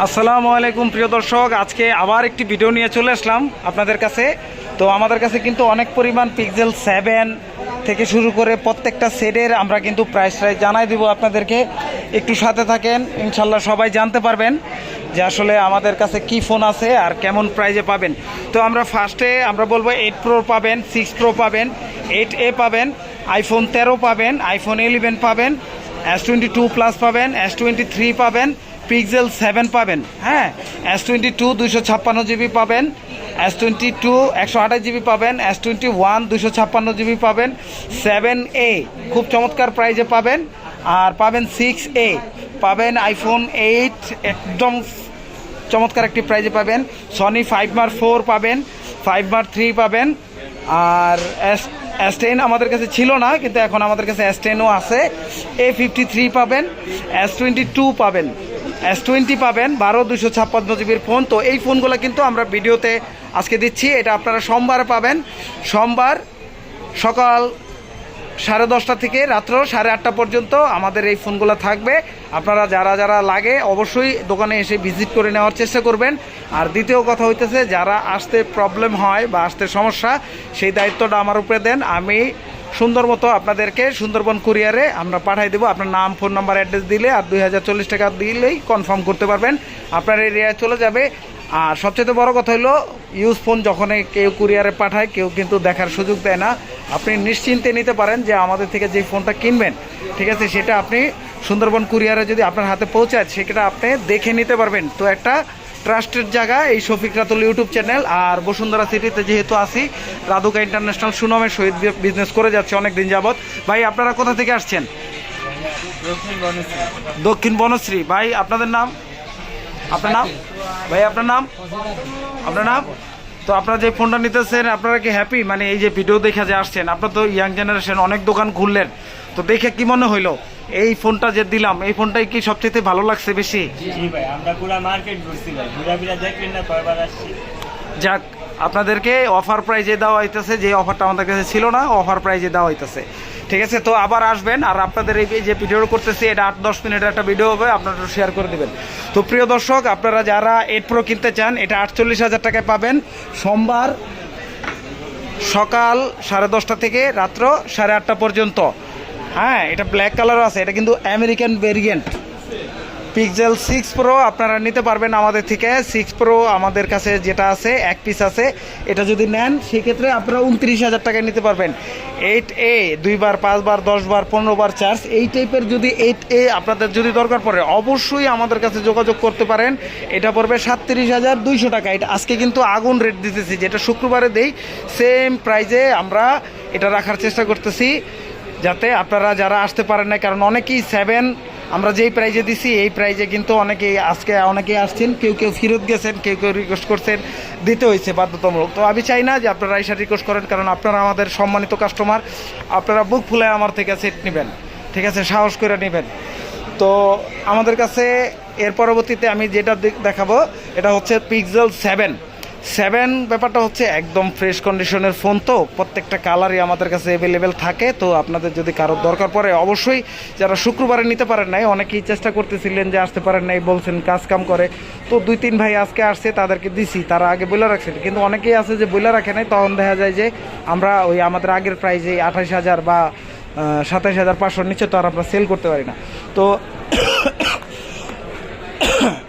আসসালামু আলাইকুম, প্রিয় দর্শক। আজকে আবার একটি ভিডিও নিয়ে চলে আসলাম আপনাদের কাছে। তো আমাদের কাছে কিন্তু অনেক পরিমাণ পিক্সেল সেভেন থেকে শুরু করে প্রত্যেকটা সেটের আমরা কিন্তু প্রাইস প্রাইস জানাই দিব আপনাদেরকে। একটু সাথে থাকেন, ইনশাল্লাহ সবাই জানতে পারবেন যে আসলে আমাদের কাছে কি ফোন আছে আর কেমন প্রাইজে পাবেন। তো আমরা ফার্স্টে আমরা বলব এইট প্রো পাবেন সিক্স প্রো পাবেন এইট এ পাবেন আইফোন তেরো পাবেন আইফোন ইলেভেন পাবেন এস টোয়েন্টি টু প্লাস পাবেন এস টোয়েন্টি থ্রি পাবেন পিক্সেল সেভেন পাবেন হ্যাঁ? এস টোয়েন্টি টু দুশো ছাপ্পান্ন জিবি পাবেন এস টোয়েন্টি টু একশো আঠাশ জিবি পাবেন এস টোয়েন্টি ওয়ান দুশো ছাপ্পান্ন জিবি পাবেন সেভেন এ খুব চমৎকার প্রাইজে পাবেন, আর পাবেন সিক্স এ পাবেন আইফোন এইট একদম চমৎকার একটি প্রাইজে পাবেন সনি ফাইভ মার ফোর পাবেন ফাইভ মার থ্রি পাবেন, আর এস এস টেন আমাদের কাছে ছিল না, কিন্তু এখন আমাদের কাছে এস টেনও আছে এ ফিফটি থ্রি পাবেন এস টোয়েন্টি টু পাবেন। এস টোয়েন্টি পাবেন, বারো দুশো ছাপ্পান্ন জিবির ফোন। তো এই ফোনগুলো কিন্তু আমরা ভিডিওতে আজকে দিচ্ছি। এটা আপনারা সোমবার পাবেন। সোমবার সকাল সাড়ে দশটা থেকে রাত্র সাড়ে আটটা পর্যন্ত আমাদের এই ফোনগুলো থাকবে। আপনারা যারা যারা লাগে অবশ্যই দোকানে এসে ভিজিট করে নেওয়ার চেষ্টা করবেন। আর দ্বিতীয় কথা হইতেছে, যারা আসতে প্রবলেম হয় বা আসতে সমস্যা, সেই দায়িত্বটা আমার উপরে দেন। আমি সুন্দর মতো আপনাদেরকে সুন্দরবন কুরিয়ারে আমরা পাঠাই দেবো। আপনার নাম, ফোন নাম্বার, অ্যাড্রেস দিলে আর দুই হাজার চল্লিশ টাকা দিলেই কনফার্ম করতে পারবেন। আপনার এরিয়ায় চলে যাবে। আর সবচেয়ে বড় কথা হলো, ইউজ ফোন যখন কেউ কুরিয়ারে পাঠায়, কেউ কিন্তু দেখার সুযোগ দেয় না। আপনি নিশ্চিন্তে নিতে পারেন যে আমাদের থেকে যে ফোনটা কিনবেন, ঠিক আছে, সেটা আপনি সুন্দরবন কুরিয়ারে যদি আপনার হাতে পৌঁছায়, সেটা আপনি দেখে নিতে পারবেন। তো একটা ট্রাস্টেড জায়গা এই শফিক রাতুল ইউটিউব চ্যানেল। আর বসুন্ধরা সিটিতে যেহেতু আসি রাধুকা ইন্টারন্যাশনাল সুনামের সহিত বিজনেস করে যাচ্ছে অনেক দিন যাবৎ। ভাই আপনারা কোথা থেকে আসছেন? দক্ষিণ বনশ্রী। ভাই আপনাদের নাম? আপনার নাম? ভাই আপনার নাম? আপনার নাম? তো আপনারা যে ফোনটা নিতেছেন আপনারা কি হ্যাপি মানে এই যে ভিডিও দেখে যে আসছেন আপনারা তো ইয়াং জেনারেশন অনেক দোকান ঘুরলেন তো দেখে কি মনে হইল? এই ফোনটা যে দিলাম এই ফোনটাই কি সবচেয়ে ভালো লাগছে বেশি? জি ভাই আমরা পুরো মার্কেট ঘুরছি ভাই ঘুরা ফিরা না কয়বার আসছি। যাক আপনাদেরকে অফার প্রাইজে দেওয়া হইতেছে যে অফারটা আমাদের কাছে ছিল না অফার প্রাইজে দেওয়া হইতেছে। ঠিক আছে তো আবার আসবেন আর আপনাদের এই যে ভিডিও করতেছি এটা আট দশ মিনিটের একটা ভিডিও হবে আপনারা শেয়ার করে দেবেন। তো প্রিয় দর্শক আপনারা যারা এইট প্রো কিনতে চান এটা আটচল্লিশ হাজার টাকায় পাবেন। সোমবার সকাল সাড়ে দশটা থেকে রাত্র সাড়ে আটটা পর্যন্ত। হ্যাঁ এটা ব্ল্যাক কালারও আছে, এটা কিন্তু American variant Pixel six pro আপনারা নিতে পারবেন আমাদের থেকে। সিক্স প্রো আমাদের কাছে যেটা আছে, এক পিস আছে। এটা যদি নেন, সেক্ষেত্রে আপনারা উনত্রিশ হাজার টাকায় নিতে পারবেন। এইট এ দুইবার পাঁচবার দশবার পনেরো বার চার্জ এই টাইপের যদি এইট এ আপনাদের যদি দরকার পড়ে, অবশ্যই আমাদের কাছে যোগাযোগ করতে পারেন। এটা পড়বে সাতত্রিশ হাজার দুইশো টাকা। এটা আজকে কিন্তু আগুন রেট দিতেছি, যেটা শুক্রবারে দেই। সেম প্রাইজে আমরা এটা রাখার চেষ্টা করতেছি। যাতে আপনারা যারা আসতে পারেন না কারণ অনেকেই সেভেন আমরা যেই প্রাইজে দিছি, এই প্রাইজে কিন্তু অনেকেই আজকে, অনেকেই আসছেন, কেউ কেউ ফেরত গেছেন, কেউ কেউ রিকোয়েস্ট করছেন, দিতে হয়েছে বাধ্যতামূলক। তো আমি চাই না যে আপনারা এসে রিকোয়েস্ট করেন, কারণ আপনারা আমাদের সম্মানিত কাস্টমার আপনারা বুক ফুলে আমার থেকে সেট নেবেন। ঠিক আছে, সাহস করে নেবেন। তো আমাদের কাছে এর পরবর্তীতে আমি যেটা দেখাবো, এটা হচ্ছে পিক্সেল সেভেন সেভেন ব্যাপারটা হচ্ছে একদম ফ্রেশ কন্ডিশনের ফোন তো, প্রত্যেকটা কালারই আমাদের কাছে অ্যাভেলেবেল থাকে, তো আপনাদের যদি কারোর দরকার পড়ে, অবশ্যই যারা শুক্রবারে নিতে পারেন নাই, অনেকেই চেষ্টা করতেছিলেন যে আসতে পারেন নাই, বলছেন কাজ কাম করে, তো দুই তিন ভাই আজকে আসছে, তাদেরকে দিছি, তারা আগে বইলা রাখছেন কিন্তু অনেকেই আছে যে বইলা রাখে নাই, তখন দেখা যায় যে আমরা ওই আমাদের আগের প্রাইজে আঠাশ হাজার বা সাতাশ হাজার পাঁচশোর নিচে তো আর আমরা সেল করতে পারি না। তো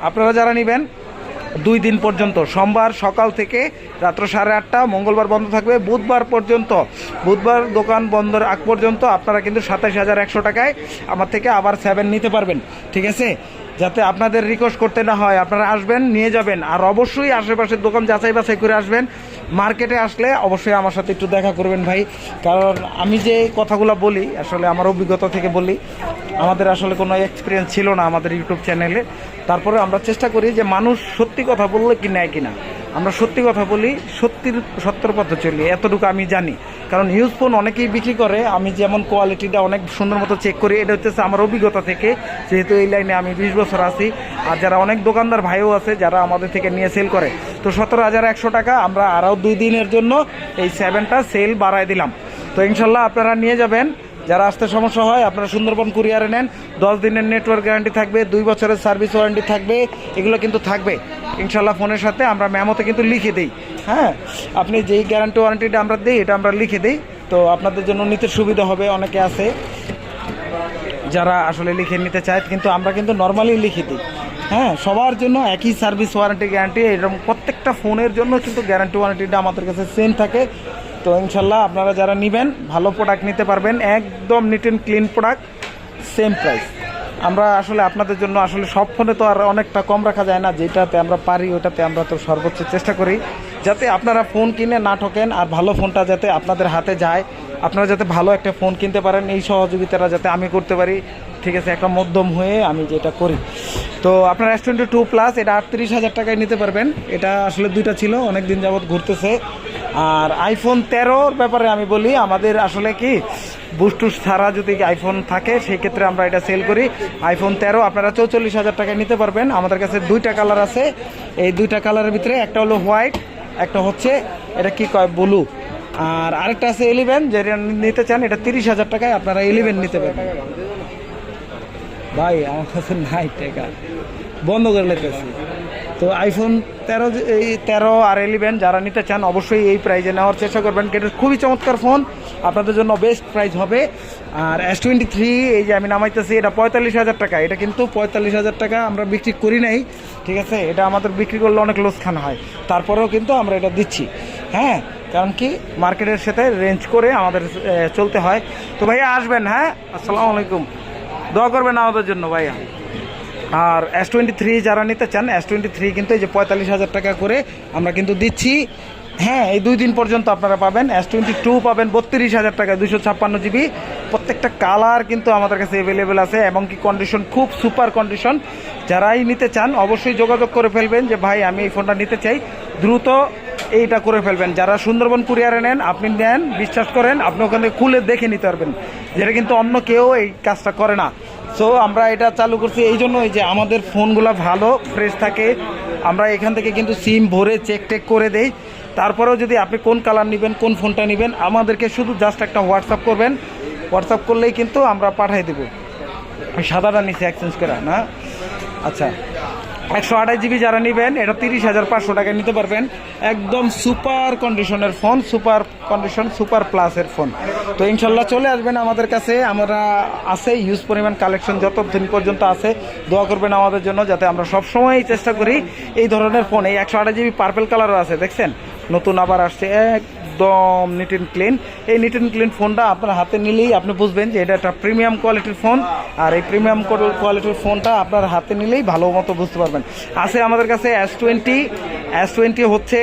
আপনারা যারা নেবেন দুই দিন পর্যন্ত। সোমবার সকাল থেকে রাত্র সাড়ে আটটা, মঙ্গলবার বন্ধ থাকবে। বুধবার পর্যন্ত, বুধবার দোকান বন্ধর আগ পর্যন্ত আপনারা কিন্তু সাতাশ হাজার একশো টাকায় আমার থেকে আবার সেভেন নিতে পারবেন। ঠিক আছে? যাতে আপনাদের রিকোয়েস্ট করতে না হয়, আপনারা আসবেন, নিয়ে যাবেন, আর অবশ্যই আশেপাশের দোকান যাচাই বাছাই করে আসবেন। মার্কেটে আসলে অবশ্যই আমার সাথে একটু দেখা করবেন ভাই, কারণ আমি যে কথাগুলো বলি, আসলে আমার অভিজ্ঞতা থেকে বলি, আমাদের আসলে কোনো এক্সপিরিয়েন্স ছিল না আমাদের ইউটিউব চ্যানেলে তারপরে আমরা চেষ্টা করি যে মানুষ সত্যি কথা বললে কি নেয় কিনা। আমরা সত্যি কথা বলি, সত্যির সত্যর পথে চলি এতটুকু আমি জানি। কারণ ইউজ ফোন অনেকেই বিক্রি করে, আমি যেমন কোয়ালিটিটা অনেক সুন্দর মতো চেক করি, এটা হচ্ছে আমার অভিজ্ঞতা থেকে, যেহেতু এই লাইনে আমি বিশ বছর আছি। আর যারা অনেক দোকানদার ভাইও আছে, যারা আমাদের থেকে নিয়ে সেল করে। তো সতেরো হাজার একশো টাকা আমরা আরও দুই দিনের জন্য এই সেভেনটা সেল বাড়ায় দিলাম। তো ইনশাল্লাহ আপনারা নিয়ে যাবেন। যারা আসতে সমস্যা হয়, আপনারা সুন্দরবন কুরিয়ারে নেন। দশ দিনের নেটওয়ার্ক গ্যারান্টি থাকবে, দুই বছরের সার্ভিস ওয়ারেন্টি থাকবে, এগুলো কিন্তু থাকবে। ইনশাল্লাহ ফোনের সাথে আমরা মেমোতে কিন্তু লিখে দিই। হ্যাঁ? আপনি যেই গ্যারান্টি ওয়ারেন্টিটা আমরা দিই, এটা আমরা লিখে দিই। তো আপনাদের জন্য নিতে সুবিধা হবে, অনেকে আছে যারা আসলে লিখে নিতে চায়, কিন্তু আমরা কিন্তু নর্মালি লিখে দিই। হ্যাঁ? সবার জন্য একই সার্ভিস ওয়ারেন্টি গ্যারান্টি এরকম প্রত্যেকটা ফোনের জন্য কিন্তু গ্যারান্টি ওয়ারেন্টিটা আমাদের কাছে সেম থাকে। তো ইনশাল্লাহ আপনারা যারা নেবেন, ভালো প্রোডাক্ট নিতে পারবেন, একদম neat and clean product same price আমরা আসলে আপনাদের জন্য আসলে সব ফোনে তো আর অনেকটা কম রাখা যায় না, যেটাতে আমরা পারি ওটাতে আমরা তো সর্বোচ্চ চেষ্টা করি। যাতে আপনারা ফোন কিনে না ঠকেন, আর ভালো ফোনটা যাতে আপনাদের হাতে যায়। আপনারা যাতে ভালো একটা ফোন কিনতে পারেন, এই সহযোগিতাটা যাতে আমি করতে পারি। ঠিক আছে, একটা মধ্যম হয়ে আমি যেটা করি। তো আপনার এস টোয়েন্টি টু প্লাস এটা আটত্রিশ হাজার টাকায় নিতে পারবেন। এটা আসলে দুইটা ছিল অনেক দিন যাবৎ ঘুরতেছে। আর আইফোন তেরোর ব্যাপারে আমি বলি, আমাদের আসলে কি বুস্টুস ছাড়া যদি আইফোন থাকে সেই ক্ষেত্রে আমরা এটা সেল করি। আইফোন তেরো, আপনারা চৌচল্লিশ হাজার টাকায় নিতে পারবেন। আমাদের কাছে দুইটা কালার আছে। এই দুইটা কালারের ভিতরে একটা হলো হোয়াইট একটা হচ্ছে, এটা কি কয় ব্লু আর আরেকটা আছে ইলেভেন যেটা নিতে চান, এটা তিরিশ হাজার টাকায় আপনারা ইলেভেন নিতে পারবেন। ভাই, আমার কাছে নাই টাকা। বন্ধ করে লেতেছি তো আইফোন তেরো এই তেরো আর ইলেভেন যারা নিতে চান অবশ্যই এই প্রাইজে নেওয়ার চেষ্টা করবেন। এটা খুবই চমৎকার ফোন আপনাদের জন্য বেস্ট প্রাইস হবে। আর এস টোয়েন্টি থ্রি এই যে আমি নামাইতেছি এটা পঁয়তাল্লিশ হাজার টাকা। এটা কিন্তু পঁয়তাল্লিশ হাজার টাকা আমরা বিক্রি করি নাই ঠিক আছে? এটা আমাদের বিক্রি করলে অনেক লোসখান হয়। তারপরেও কিন্তু আমরা এটা দিচ্ছি। হ্যাঁ কারণ কি? মার্কেটের সাথে রেঞ্জ করে আমাদের চলতে হয়। তো ভাইয়া আসবেন হ্যাঁ? আসসালামু আলাইকুম। দোয়া করবেন আমাদের জন্য ভাইয়া। আর এস টোয়েন্টি থ্রি যারা নিতে চান এস টোয়েন্টি থ্রি কিন্তু এই যে পঁয়তাল্লিশ হাজার টাকা করে আমরা কিন্তু দিচ্ছি। হ্যাঁ এই দুই দিন পর্যন্ত আপনারা পাবেন। এস টোয়েন্টি টু পাবেন বত্রিশ হাজার টাকা দুশো ছাপ্পান্ন জিবি। প্রত্যেকটা কালার কিন্তু আমাদের কাছে অ্যাভেলেবেল আছে এবং কি কন্ডিশন খুব সুপার কন্ডিশন যারাই নিতে চান, অবশ্যই যোগাযোগ করে ফেলবেন যে, ভাই, আমি এই ফোনটা নিতে চাই। দ্রুত এইটা করে ফেলবেন। যারা সুন্দরবন কুরিয়ারে নেন, আপনি নেন, বিশ্বাস করেন, আপনি ওখানে খুলে দেখে নিতে পারবেন। যেটা কিন্তু অন্য কেউ এই কাজটা করে না। সো আমরা এটা চালু করছি এই জন্যই যে আমাদের ফোনগুলো ভালো ফ্রেশ থাকে। আমরা এখান থেকে কিন্তু সিম ভরে চেক টেক করে দেই। তারপরেও যদি আপনি কোন কালার নেবেন, কোন ফোনটা নেবেন, আমাদেরকে শুধু জাস্ট একটা হোয়াটসঅ্যাপ করবেন। হোয়াটসঅ্যাপ করলেই কিন্তু আমরা পাঠাই দেবো। সাদাটা নিচে এক্সচেঞ্জ করা, না? আচ্ছা। একশো আঠাশ জিবি যারা নেবেন, এটা তিরিশ হাজার পাঁচশো টাকায় নিতে পারবেন। একদম সুপার কন্ডিশনের ফোন, সুপার কন্ডিশন, সুপার প্লাসের ফোন। তো ইনশাল্লাহ চলে আসবেন আমাদের কাছে। আমরা আছে, ইউজ পরিমাণ কালেকশন যত দিন পর্যন্ত আছে, দোয়া করবেন আমাদের জন্য যাতে আমরা সব সময় চেষ্টা করি এই ধরনের ফোন। এই একশো আঠাশ জিবি পার্পেল কালারও আছে, দেখছেন? নতুন আবার আসছে একদম নিট অ্যান্ড ক্লিন এই নিট অ্যান্ড ক্লিন ফোনটা আপনার হাতে নিলেই আপনি বুঝবেন যে এটা একটা প্রিমিয়াম কোয়ালিটির ফোন আর এই প্রিমিয়াম কোয়ালিটির ফোনটা আপনার হাতে নিলেই ভালো মতো বুঝতে পারবেন। আছে আমাদের কাছে এস টোয়েন্টি এস টোয়েন্টি হচ্ছে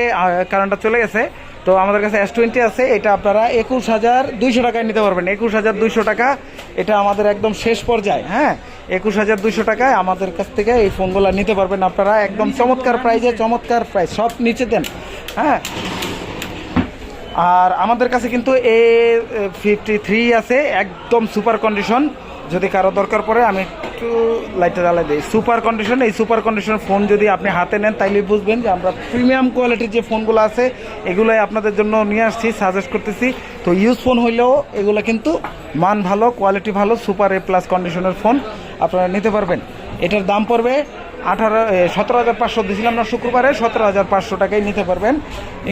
কারেন্টটা চলে গেছে। তো আমাদের কাছে এস টোয়েন্টি আছে, এটা আপনারা একুশ হাজার দুইশো টাকায় নিতে পারবেন। একুশ হাজার দুইশো টাকা, এটা আমাদের একদম শেষ পর্যায়ে হ্যাঁ? একুশ হাজার দুইশো টাকায় আমাদের কাছ থেকে এই ফোনগুলো নিতে পারবেন আপনারা। একদম চমৎকার প্রাইজে চমৎকার প্রাইস সব নিচে দেন হ্যাঁ? আর আমাদের কাছে কিন্তু এ ফিফটি থ্রি আছে, একদম সুপার কন্ডিশন যদি কারও দরকার পড়ে, আমি একটু লাইটটা জ্বালাই দিই। সুপার কন্ডিশন এই সুপার কন্ডিশন ফোন যদি আপনি হাতে নেন, তাইলে বুঝবেন যে আমরা প্রিমিয়াম কোয়ালিটির যে ফোনগুলো আছে, এগুলোই আপনাদের জন্য নিয়ে আসছি সাজেস্ট করতেছি। তো ইউজ ফোন হইলেও এগুলো কিন্তু মান ভালো কোয়ালিটি ভালো সুপার এ প্লাস কন্ডিশনের ফোন আপনারা নিতে পারবেন। এটার দাম পড়বে আঠারো সতেরো হাজার পাঁচশো দিয়েছিলাম না শুক্রবারে, সতেরো হাজার পাঁচশো টাকায় নিতে পারবেন।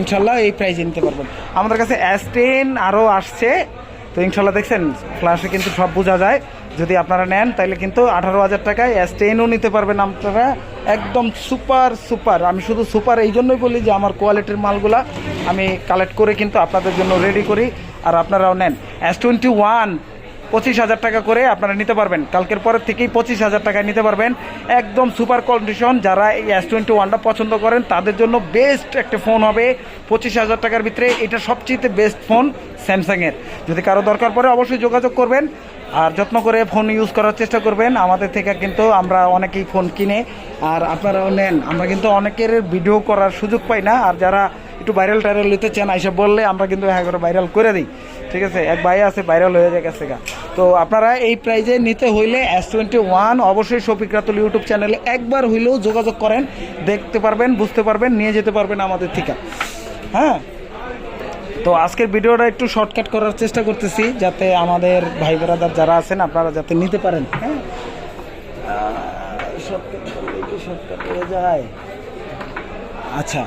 ইনশাল্লাহ এই প্রাইজে নিতে পারবেন। আমাদের কাছে অ্যাস টেন আরও আসছে। তো ইনশাল্লাহ দেখছেন ফ্ল্যাশে কিন্তু সব বোঝা যায়। যদি আপনারা নেন, তাহলে কিন্তু আঠারো হাজার টাকায় অ্যাস টেনও নিতে পারবেন আপনারা। একদম সুপার সুপার আমি শুধু সুপার এই জন্যই বলি যে আমার কোয়ালিটির মালগুলা আমি কালেক্ট করে কিন্তু আপনাদের জন্য রেডি করি। আর আপনারাও নেন। অ্যাস টোয়েন্টি ওয়ান পঁচিশ হাজার টাকা করে আপনারা নিতে পারবেন। কালকের পরের থেকেই পঁচিশ হাজার টাকায় নিতে পারবেন। একদম সুপার কন্ডিশন, যারা এই এস টোয়েন্টি ওয়ানটা পছন্দ করেন, তাদের জন্য বেস্ট একটা ফোন হবে। পঁচিশ হাজার টাকার ভিতরে এটা সবচেয়ে বেস্ট ফোন স্যামসাংয়ের যদি কারও দরকার পড়ে অবশ্যই যোগাযোগ করবেন। আর যত্ন করে ফোন ইউজ করার চেষ্টা করবেন। আমাদের থেকে কিন্তু আমরা অনেকেই ফোন কিনে। আর আপনারাও নেন। আমরা কিন্তু অনেকের ভিডিও করার সুযোগ পাই না। আর যারা একটু ভাইরাল টাইরাল নিতে চান, আইসা বললে আমরা কিন্তু হ্যাঁ করে ভাইরাল করে দিই। ঠিক আছে? এক ভাই আছে ভাইরাল হয়ে যায় গেছে তো আপনারা এই প্রাইজে নিতে হইলে এস টোয়েন্টি ওয়ান অবশ্যই শফিক রাতুল ইউটিউব চ্যানেলে একবার হইলেও যোগাযোগ করেন, দেখতে পারবেন, বুঝতে পারবেন, নিয়ে যেতে পারবেন আমাদের থেকে। হ্যাঁ? তো আজকের ভিডিওটা একটু শর্টকাট করার চেষ্টা করতেছি, যাতে আমাদের ভাই ব্রাদার যারা আছেন, আপনারা যাতে নিতে পারেন। হ্যাঁ? শর্টকাট যায়? আচ্ছা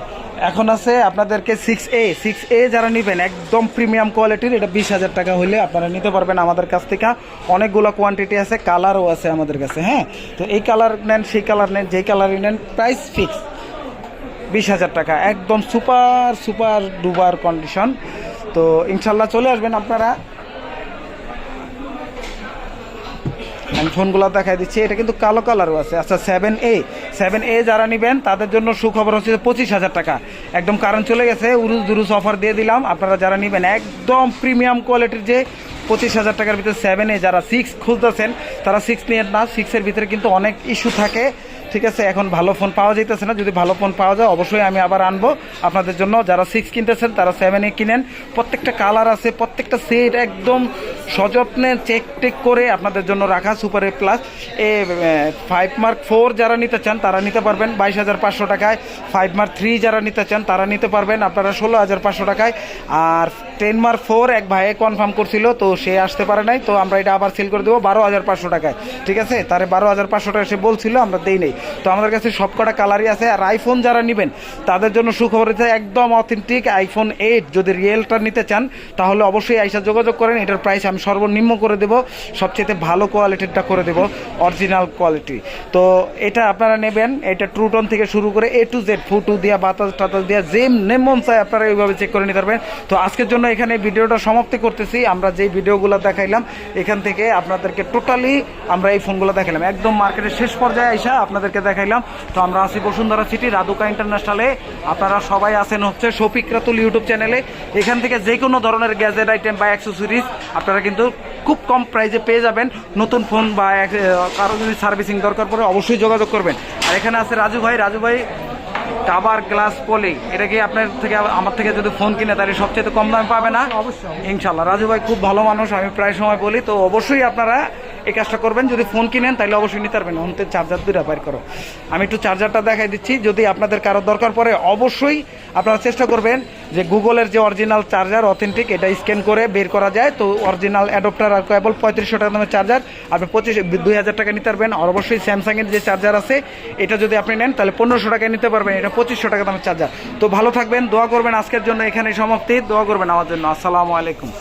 এখন আছে আপনাদেরকে সিক্স এ সিক্স এ যারা নেবেন, একদম প্রিমিয়াম কোয়ালিটির এটা বিশ হাজার টাকা হলে আপনারা নিতে পারবেন আমাদের কাছ থেকে। অনেকগুলো কোয়ান্টিটি আছে কালারও আছে আমাদের কাছে হ্যাঁ? তো এই কালার নেন, সেই কালার নেন যেই কালারই নেন প্রাইস ফিক্স বিশ হাজার টাকা, একদম সুপার সুপার ডুবার কন্ডিশন তো ইনশাল্লাহ চলে আসবেন আপনারা। আমি ফোনগুলো দেখাই দিচ্ছি, এটা কিন্তু কালো কালারও আছে। আচ্ছা সেভেন এ সেভেন এ যারা নেবেন, তাদের জন্য সুখবর হচ্ছে পঁচিশ হাজার টাকা। একদম কারণ চলে গেছে উরুস দুরুস অফার দিয়ে দিলাম। আপনারা যারা নেবেন, একদম প্রিমিয়াম কোয়ালিটির যে পঁচিশ হাজার টাকার ভিতরে সেভেনে যারা সিক্স খুঁজতেছেন তারা সিক্স নিয়ে না সিক্সের ভিতরে কিন্তু অনেক ইস্যু থাকে। ঠিক আছে, এখন ভালো ফোন পাওয়া যাইতেছে না। যদি ভালো ফোন পাওয়া যায়, অবশ্যই আমি আবার আনব। আপনাদের জন্য যারা সিক্স কিনতেছেন, তারা সেভেনে কিনেন। প্রত্যেকটা কালার আছে, প্রত্যেকটা সেট একদম সযত্নে চেক টেক করে আপনাদের জন্য রাখা। Super A plus A five mark four যারা নিতে চান, তারা নিতে পারবেন। বাইশ হাজার পাঁচশো টাকায় ফাইভ মার্ক থ্রি যারা নিতে চান, তারা নিতে পারবেন। আপনারা ষোলো হাজার পাঁচশো টাকায়। আর টেন মার্ক ফোর এক ভাইয়ে কনফার্ম করছিল, তো সে আসতে পারে নাই, তো আমরা এটা আবার সেল করে দেবো বারো হাজার পাঁচশো টাকায়। ঠিক আছে? তারে বারো হাজার পাঁচশো টাকা সে বলছিল, আমরা দেই নেই। তো আমাদের কাছে সব কটা কালারই আছে, আর আইফোন যারা নেবেন, তাদের জন্য সুখবর হচ্ছে একদম অথেন্টিক আইফোন এইট যদি রিয়েলটা নিতে চান, তাহলে অবশ্যই আইসা যোগাযোগ করেন, এটার প্রাইস আমি সর্বনিম্ন করে দেবো সবচেয়ে ভালো কোয়ালিটিরটা করে দেবো অরিজিনাল কোয়ালিটি তো এটা আপনারা নেবেন, এটা ট্রুটন থেকে শুরু করে এ টু জেড ফুটু দিয়া, বাতাস টাতাস দিয়া যে নেমন চাই আপনারা এইভাবে চেক করে নিতে পারবেন। তো আজকের জন্য এখানে ভিডিওটা সমাপ্তি করতেছি, আমরা যেই ভিডিওগুলো দেখাইলাম, এখান থেকে আপনাদেরকে টোটালি আমরা এই ফোনগুলো দেখাইলাম। একদম মার্কেটের শেষ পর্যায়ে আইসা আপনাদেরকে দেখাইলাম। তো আমরা আছি বসুন্ধরা সিটি রাধুকা ইন্টারন্যাশনালে আপনারা সবাই আছেন হচ্ছে শফিক রাতুল ইউটিউব চ্যানেলে এখান থেকে যে কোনো ধরনের গ্যাজেট আইটেম বা অ্যাক্সেসরিজ আপনারা কিন্তু খুব কম প্রাইসে পেয়ে যাবেন। নতুন ফোন বা কারও যদি সার্ভিসিং দরকার পড়ে অবশ্যই যোগাযোগ করবেন। আর এখানে আছে রাজু ভাই। রাজু ভাই কাবার গ্লাস পলি এটা কি আপনার থেকে আমার থেকে যদি ফোন কিনে তাহলে সবচেয়ে কম দামে পাবে না অবশ্যই। ইনশাল্লাহ রাজু ভাই খুব ভালো মানুষ আমি প্রায় সময় বলি তো অবশ্যই আপনারা এই কাজটা করবেন, যদি ফোন কিনেন তাহলে অবশ্যই নিতে পারবেন। অন্তে চার্জার দুইটা বের করো। আমি একটু চার্জারটা দেখাই দিচ্ছি। যদি আপনাদের কারও দরকার পড়ে, অবশ্যই আপনারা চেষ্টা করবেন যে গুগলের যে অরিজিনাল চার্জার অথেন্টিক এটা স্ক্যান করে বের করা যায়। তো অরিজিনাল অ্যাডপ্টার আর কেবল পঁয়ত্রিশশো টাকা দামের চার্জার আপনি পঁচিশ, দুই হাজার টাকা নিতে পারবেন। আর অবশ্যই স্যামসাংয়ের যে চার্জার আছে, এটা যদি আপনি নেন, তাহলে পনেরোশো টাকায় নিতে পারবেন। এটা পঁচিশশো টাকা দামের চার্জার তো ভালো থাকবেন, দোয়া করবেন আজকের জন্য এখানে সমাপ্তি। দোয়া করবেন আমার জন্য। আসসালামু আলাইকুম।